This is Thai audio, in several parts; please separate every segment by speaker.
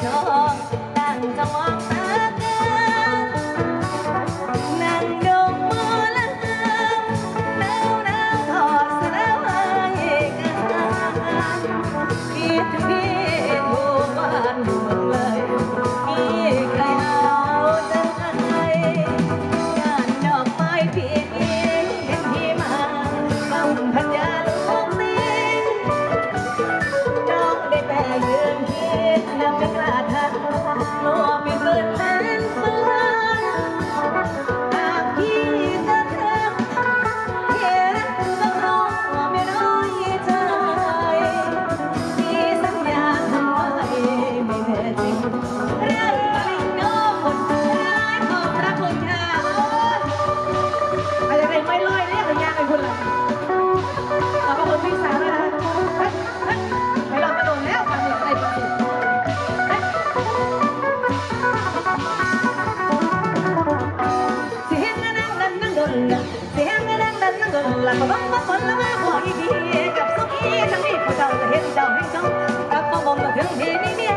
Speaker 1: 灯，灯正旺。 จนละก็บังบังคนละมาหัวอีดีกับสุขีทั้งที่ผู้เจ้าจะเห็นเจ้าให้จงกับพ่อมก็ถึงที่นี่เนี่ย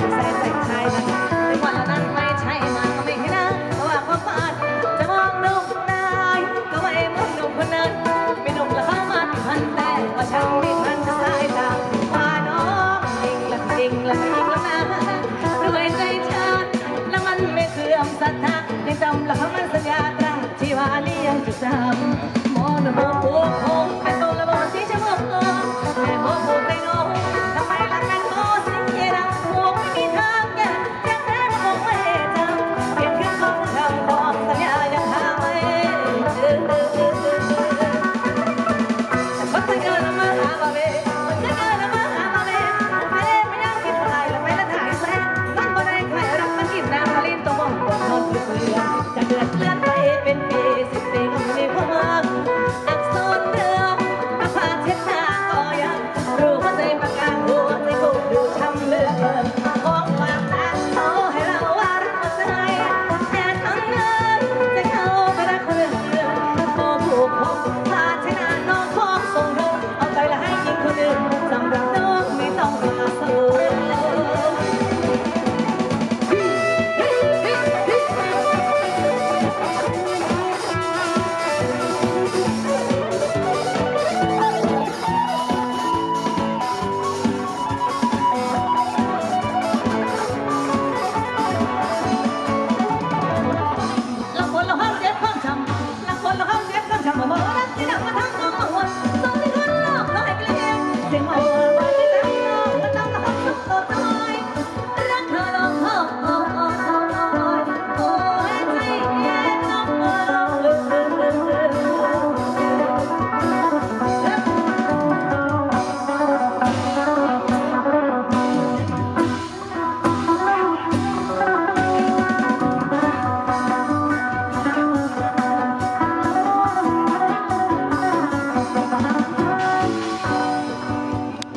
Speaker 1: แซ่บจา